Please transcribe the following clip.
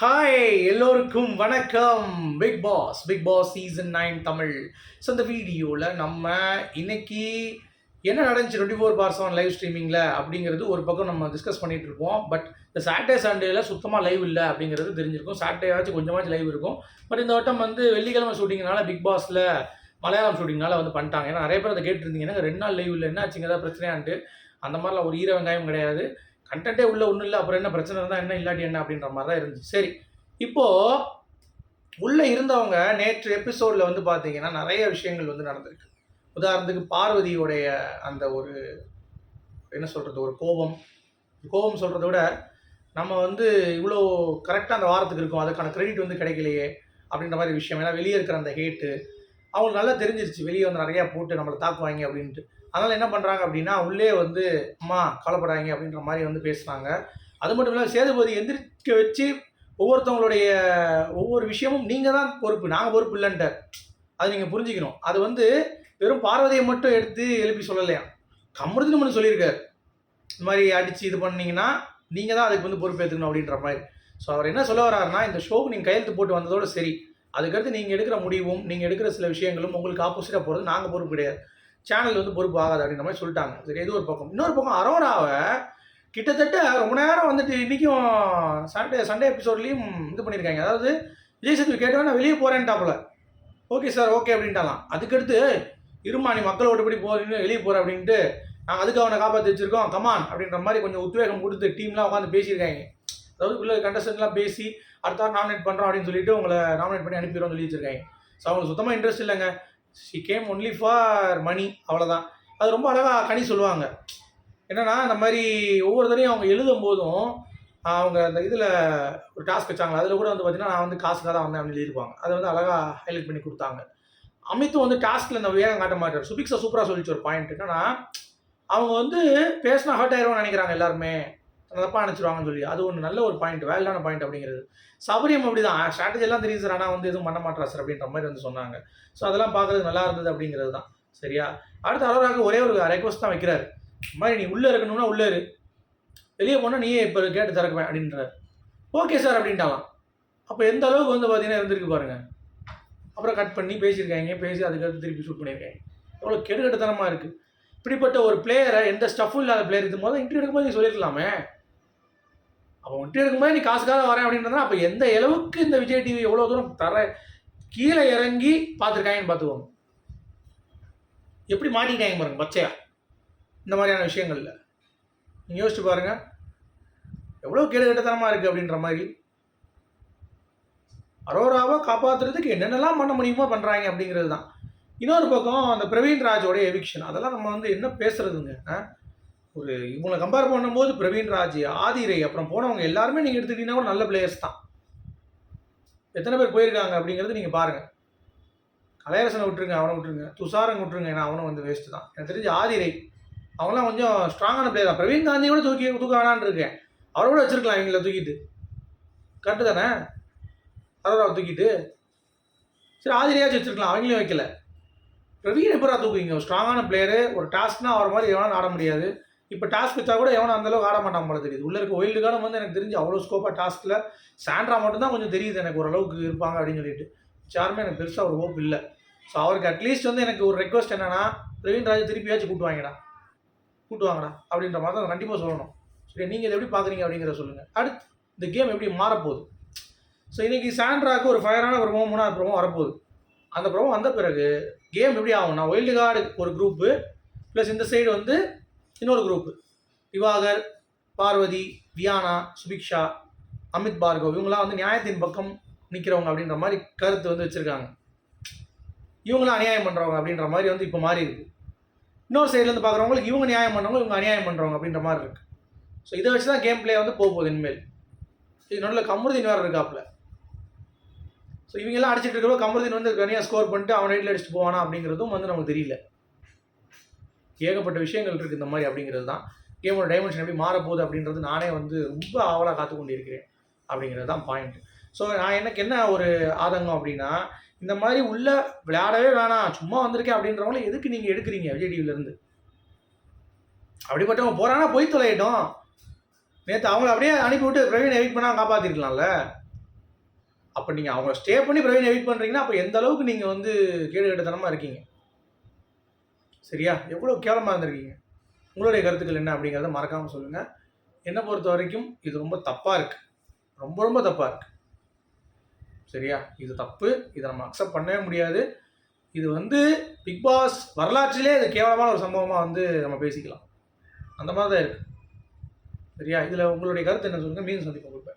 Hi எல்லோருக்கும் வணக்கம். Big Boss Big Boss season nine Tamil. So இந்த வீடியோவில் நம்ம இன்னைக்கு என்ன நடந்துச்சு twenty four bar seven live ஸ்ட்ரீமிங்கில் அப்படிங்கிறது ஒரு பக்கம் நம்ம டிஸ்கஸ் பண்ணிட்டு இருப்போம். பட் இந்த சாட்டர்டே சண்டேல சுத்தமாக லைவ் இல்லை அப்படிங்கிறது தெரிஞ்சிருக்கும். சாட்டர்டேவாச்சும் கொஞ்சமாச்சும் லைவ் இருக்கும். பட் இந்த வட்டம் வந்து வெள்ளிக்கிழமை ஷூட்டிங்னால பிக் பாஸில் மலையாளம் ஷூட்டிங்னால வந்து பண்ணிட்டாங்க. ஏன்னா நிறைய பேர் அதை கேட்டுருந்தீங்கன்னா ரெண்டு நாள் லைவ் இல்லை. என்ன ஆச்சுங்க ஏதாவது பிரச்சனையான்ட்டு. அந்த மாதிரிலாம் ஒரு ஈர வெங்காயம் கிடையாது. கண்டென்ட்டே உள்ள ஒன்றும் இல்லை அப்புறம் என்ன பிரச்சனை இருந்தால் என்ன இல்லாட்டி என்ன அப்படின்ற மாதிரி தான் இருந்துச்சு. சரி இப்போது உள்ளே இருந்தவங்க நேற்று எபிசோடில் வந்து பார்த்தீங்கன்னா நிறைய விஷயங்கள் வந்து நடந்திருக்கு. உதாரணத்துக்கு பார்வதியோடைய அந்த ஒரு என்ன சொல்கிறது ஒரு கோபம். கோபம் சொல்கிறத விட நம்ம வந்து இவ்வளோ கரெக்டாக அந்த வாரத்துக்கு இருக்கோம் அதுக்கான க்ரெடிட் வந்து கிடைக்கலையே அப்படின்ற மாதிரி விஷயம். ஏன்னா வெளியே இருக்கிற அந்த ஹேட்டு அவங்களுக்கு நல்லா தெரிஞ்சிருச்சு வெளியே வந்து நிறையா போட்டு நம்மளை தாக்குவாங்க அப்படின்ட்டு. அதனால் என்ன பண்ணுறாங்க அப்படின்னா உள்ளே வந்து அம்மா கவலைப்படாங்க அப்படின்ற மாதிரி வந்து பேசுனாங்க அது மட்டும் இல்லாமல் சேதுபதி எந்திரிக்க வச்சு ஒவ்வொருத்தவங்களுடைய ஒவ்வொரு விஷயமும் நீங்கள் தான் பொறுப்பு நாங்கள் பொறுப்பு இல்லைன்ட்டு அது நீங்கள் புரிஞ்சுக்கணும். அது வந்து வெறும் பார்வதியை மட்டும் எடுத்து எழுப்பி சொல்லலையா? கமருதினு ஒன்று சொல்லியிருக்காரு. இந்த மாதிரி அடித்து இது பண்ணிங்கன்னா நீங்கள் தான் அதுக்கு வந்து பொறுப்பேற்றுக்கணும் அப்படின்ற மாதிரி. ஸோ அவர் என்ன சொல்ல வர்றாருன்னா இந்த ஷோக்கு நீங்கள் கையெழுத்து போட்டு வந்ததோட சரி. அதுக்கடுத்து நீங்கள் எடுக்கிற முடிவும் நீங்கள் எடுக்கிற சில விஷயங்களும் உங்களுக்கு ஆப்போசிட்டாக போகிறது நாங்கள் பொறுப்பு கிடையாது. சேனல் வந்து பொறுப்பு ஆகாது அப்படின்ற மாதிரி சொல்லிட்டாங்க. சரி இது ஒரு பக்கம். இன்னொரு பக்கம் அரோராவை கிட்டத்தட்ட ரொம்ப நேரம் வந்துட்டு இன்றைக்கும் சண்டே சண்டே எபிசோட்லேயும் இது பண்ணியிருக்காங்க. அதாவது விஜய் சேதுபதி கேட்டவன் நான் வெளியே போகிறேன்ட்டாப்புல ஓகே சார் ஓகே அப்படின்ட்டாலாம் அதுக்கடுத்து இருமா நீ மக்கள் ஓட்டுப்படி போகிறீங்க வெளியே போகிற அப்படின்ட்டு நாங்கள் அதுக்கு அவனை காப்பாற்றி வச்சிருக்கோம். கமான் அப்படின்ற மாதிரி கொஞ்சம் உத்வேகம் கொடுத்து டீம்லாம் உட்காந்து பேசியிருக்காங்க. அதாவது உள்ள கண்டஸ்டன்ட்லாம் பேசி அடுத்த வாரம் நாமினேட் பண்ணுறோம் அப்படின்னு சொல்லிட்டு உங்களை நாமினேட் பண்ணி அனுப்பிடுறோம் சொல்லி வச்சிருக்காங்க. ஸோ அவங்களுக்கு சுத்தமாக இன்ட்ரெஸ்ட் இல்லைங்க. She came only for money அவ்வளோதான் அது ரொம்ப அழகாக கனி சொல்லுவாங்க. என்னன்னா இந்த மாதிரி ஒவ்வொரு தடையும் அவங்க எழுதும் போதும் அவங்க அந்த இதில் ஒரு டாஸ்க் வச்சாங்க அதில் கூட வந்து பார்த்தீங்கன்னா நான் வந்து காசுக்காக தான் வந்தேன் அப்படின்னு எழுதிருப்பாங்க. அதை வந்து அழகாக ஹைலைட் பண்ணி கொடுத்தாங்க. அமித்தும் வந்து டாஸ்கில் இந்த வேகம் காட்ட மாட்டார். சுபிக்ஸா சூப்பராக சொல்லிச்சு ஒரு பாயிண்ட் என்னன்னா அவங்க வந்து பேசினா ஹர்ட் ஆயிரும்னு நினைக்கிறாங்க எல்லாருமே. தப்பாக நினச்சிருவாங்கன்னு சொல்லி. அது ஒன்று நல்ல ஒரு பாயிண்ட் வேல்டான பாயிண்ட் அப்படிங்கிறது. சபரியம் அப்படி தான் ஸ்ட்ராட்டஜி எல்லாம் தெரியும் சார் ஆனால் வந்து எதுவும் பண்ண மாட்டா சார் அப்படின்ற மாதிரி வந்து சொன்னாங்க. ஸோ அதெல்லாம் பார்க்கறது நல்லா இருந்தது அப்படிங்கிறது தான். சரியா? அடுத்து அலோராக்கு ஒரே ஒரு ரெக்வஸ்ட் தான் வைக்கிறாரு. இந்த மாதிரி நீ உள்ளே இருக்கணும்னா உள்ளே இரு. வெளியே போனால் நீயே இப்போ கேட்டு திறக்குவேன் அப்படின்றாரு. ஓகே சார் அப்படின்ட்டாலாம். அப்போ எந்த அளவுக்கு வந்து பார்த்தீங்கன்னா இருந்திருக்கு பாருங்க. அப்புறம் கட் பண்ணி பேசியிருக்காங்க. பேசி அதுக்கடுத்து திருப்பி ஷூட் பண்ணியிருக்காங்க. எவ்வளோ கெடுகட்டுத்தனமாக இருக்குது இப்படிப்பட்ட ஒரு பிளேயரை எந்த ஸ்டஃப்பும் இல்லாத பிளேயர் இருக்கும் போது இன்டர்வியூ எடுக்கும்போது சொல்லியிருக்கலாமே அப்போ வந்துட்டு இருக்கும்போது நீ காசுக்காக வரேன் அப்படின்றதுனா அப்போ எந்த அளவுக்கு இந்த விஜய் டிவி எவ்வளோ தூரம் தர கீழே இறங்கி பார்த்துருக்காங்கன்னு பார்த்துக்கோங்க. எப்படி மாட்டிக்கிட்டாங்க பாருங்க பச்சையா? இந்த மாதிரியான விஷயங்களில். நீங்கள் யோசிச்சு பாருங்க. எவ்வளோ கேடுகட்டத்தனமாக இருக்குது அப்படின்ற மாதிரி. அரோராவை காப்பாற்றுறதுக்கு என்னென்னலாம் பண்ண முடியுமோ பண்ணுறாங்க அப்படிங்கிறது தான். இன்னொரு பக்கம் அந்த பிரவீன் ராஜோடைய எவிக்ஷன் அதெல்லாம் நம்ம வந்து என்ன பேசுறதுங்க ஆ? ஒரு இவங்களை கம்பேர் பண்ணும்போது பிரவீன் ராஜ் ஆதிரை அப்புறம் போனவங்க எல்லாருமே நீங்கள் எடுத்துக்கிட்டீங்கன்னா கூட நல்ல பிளேயர்ஸ் தான். எத்தனை பேர் போயிருக்காங்க அப்படிங்கிறது நீங்கள் பாருங்கள் கலையரசனை விட்டுருங்க அவனை விட்டுருங்க. துஷாரன் விட்டுருங்க ஏன்னா அவனும் வந்து வேஸ்ட்டு தான். எனக்கு தெரிஞ்சு ஆதிரை அவங்களாம் கொஞ்சம் ஸ்ட்ராங்கான பிளேயர் தான். பிரவீன் காந்தி கூட தூக்கி தூக்க வேணான்னு இருக்கேன். அவரை கூட வச்சிருக்கலாம் இவங்கள தூக்கிட்டு. கரெக்டு தானே? அரோராவை தூக்கிட்டு. சரி ஆதிரியாச்சும் வச்சிருக்கலாம் அவங்களையும் வைக்கல. பிரவீன் எப்பரா தூக்குவீங்க? ஸ்ட்ராங்கான பிளேயரு ஒரு டாஸ்க்னா அவர் மாதிரி எவனும் ஆட முடியாது. இப்போ டாஸ்க் வச்சா கூட எவனும் அந்தளவுக்கு ஆட மாட்டான் போல தெரியுது. உள்ள இருக்க ஒயில்டு கார்டும் வந்து எனக்கு தெரிஞ்சு அவ்வளோ ஸ்கோப்பாக டாஸ்கில் சாண்ட்ரா மட்டும்தான் கொஞ்சம் தெரியுது எனக்கு ஓரளவுக்கு இருப்பாங்க அப்படின்னு சொல்லிட்டு. யாருமே எனக்கு பெருசாக ஒரு ஹோப் இல்லை. ஸோ அவருக்கு அட்லீஸ்ட் வந்து எனக்கு ஒரு ரெக்வஸ்ட் என்னன்னா பிரவீன் ராஜ் திருப்பியாச்சும் கூட்டு வாங்கடா. கூப்பிட்டு வாங்கடா அப்படின்ற மாதிரி தான் கண்டிப்பாக சொல்லணும். சரி நீங்கள் இதை எப்படி பார்க்குறீங்க அப்படிங்கிறத சொல்லுங்கள் அடுத்து இந்த கேம் எப்படி மாறப்போகுது? ஸோ இன்றைக்கி சாண்ட்ராக்கு ஒரு ஃபயரான ஒரு ப்ரோமோ மூணாவது ப்ரோமோ வரப்போகுது. அந்த ப்ரோமோ வந்த பிறகு கேம் எப்படி ஆகும்னா ஒயில்டு கார்டு ஒரு குரூப்பு ப்ளஸ் இந்த சைடு வந்து இன்னொரு குரூப் திவாகர் பார்வதி வியானா சுபிக்ஷா அமித் பார்கவ். இவங்களாம் வந்து நியாயத்தின் பக்கம் நிற்கிறவங்க அப்படின்ற மாதிரி கருத்து வந்து வச்சுருக்காங்க. இவங்களாம் அநியாயம் பண்ணுறவங்க அப்படின்ற மாதிரி வந்து இப்போ மாறி இருக்குது இன்னொரு சைட்லேருந்து பார்க்குறவங்களுக்கு இவங்க நியாயம் பண்ணுறவங்க இவங்க அநியாயம் பண்ணுறவங்க அப்படின்ற மாதிரி இருக்குது ஸோ இதை வச்சு தான் கேம் பிளே வந்து போக போகுது இனிமேல். இது நடுவில் கமருதீன் வேறு இருக்காப்புல. ஸோ இவங்கெல்லாம் அடிச்சிட்டு இருக்கிறப்ப கமருதீன் வந்து தனியாக ஸ்கோர் பண்ணிட்டு அவன் ரைட்டில் அடிச்சுட்டு போவானா அப்படிங்கிறதும் வந்து நமக்கு தெரியல. ஏகப்பட்ட விஷயங்கள் இருக்குது இந்த மாதிரி அப்படிங்கிறது தான். கேமோட டைமென்ஷன் எப்படி மாறப்போகுது அப்படின்றது நானே வந்து ரொம்ப ஆவலாக காத்து கொண்டு இருக்கிறேன் அப்படிங்கிறது தான் பாயிண்ட் ஸோ நான் எனக்கு என்ன ஒரு ஆதங்கம் அப்படின்னா இந்த மாதிரி உள்ள விளையாடவே வேணாம் சும்மா வந்திருக்கேன் அப்படின்றவங்கள எதுக்கு நீங்கள் எடுக்கிறீங்க விஜய் டிவிலேருந்து அப்படிப்பட்டவங்க போகிறாங்கன்னா போய் தொலையிட்டோம். நேற்று அவங்கள அப்படியே அனுப்பிவிட்டு பிரவீன் எவிட் பண்ணால் காப்பாற்றிருக்கலாம்ல அப்போ நீங்கள் அவங்க ஸ்டே பண்ணி பிரவீன் எவிட் பண்ணுறீங்கன்னா அப்போ எந்த அளவுக்கு நீங்கள் வந்து கேடு கட்டத்தனமாக இருக்கீங்க? சரியா? எவ்வளோ கேவலமாக இருந்திருக்கீங்க? உங்களுடைய கருத்துக்கள் என்ன அப்படிங்கிறத மறக்காமல் சொல்லுங்கள் என்னை பொறுத்த வரைக்கும் இது ரொம்ப தப்பாக இருக்குது ரொம்ப ரொம்ப தப்பாக இருக்குது சரியா? இது தப்பு. இதை நம்ம அக்செப்ட் பண்ணவே முடியாது. இது வந்து பிக் பாஸ் வரலாற்றிலே இது கேவலமான ஒரு சம்பவமாக வந்து நம்ம பேசிக்கலாம். அந்த மாதிரி தான் இருக்குது சரியா? இதில் உங்களுடைய கருத்து என்ன சொல்லுங்கள் மீன் சந்திப்பு கொடுப்பேன்